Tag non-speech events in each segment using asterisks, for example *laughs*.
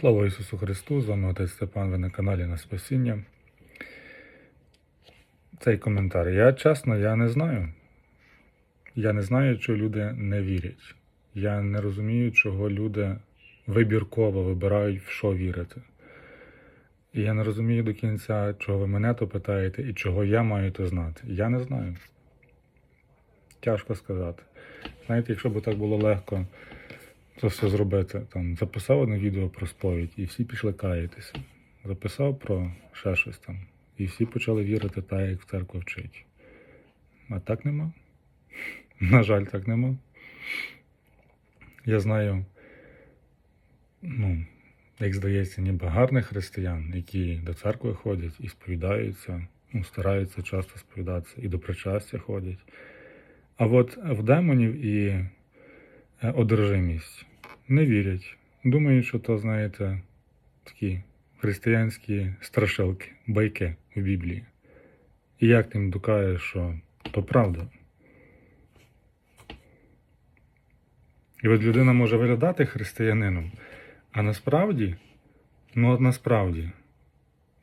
Слава Ісусу Христу! З вами отець Степан, ви на каналі на Спасіння. Цей коментар. Я чесно, я не знаю. Я не знаю, чого люди не вірять. Я не розумію, чого люди вибірково вибирають, в що вірити. І я не розумію до кінця, чого ви мене то питаєте і чого я маю то знати. Я не знаю. Тяжко сказати. Знаєте, якщо б так було легко це все зробити. Там записав одне відео про сповідь, і всі пішли каятися. Записав про ще щось там. І всі почали вірити так, як в церкву вчить. А так нема. *laughs* На жаль, так нема. Я знаю, ну, як здається, ніби гарних християн, які до церкви ходять і сповідаються, ну, стараються часто сповідатися і до причастя ходять. А от в демонів і одержимість не вірять. Думають, що то, знаєте, такі християнські страшилки, байки в Біблії. І як ти їм докажеш, що то правда. І от людина може виглядати християнином, а насправді, ну от насправді,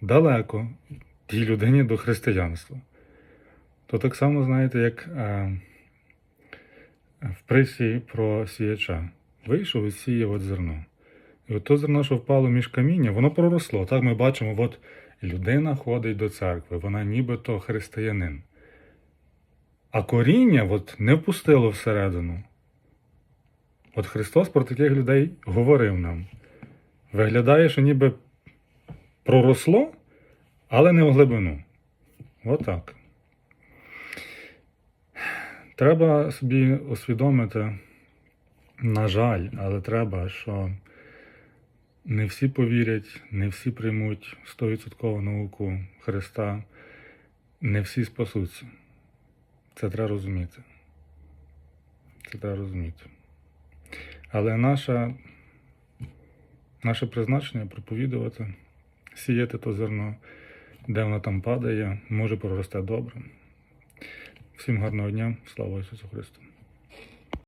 далеко тій людині до християнства. То так само, знаєте, як е, в присі про сіяча. Вийшов і сіяв от зерно. І от то зерно, що впало між каміння, воно проросло. Так ми бачимо, от людина ходить до церкви, вона нібито християнин. А коріння от не впустило всередину. От Христос про таких людей говорив нам. Виглядає, що ніби проросло, але не в глибину. Отак. Треба собі усвідомити, на жаль, але треба, що не всі повірять, не всі приймуть 100% науку Христа, не всі спасуться. Це треба розуміти. Це треба розуміти. Але наша, наше призначення проповідувати, сіяти то зерно, де воно там падає, може прорости добре. Всім гарного дня, слава Ісусу Христу!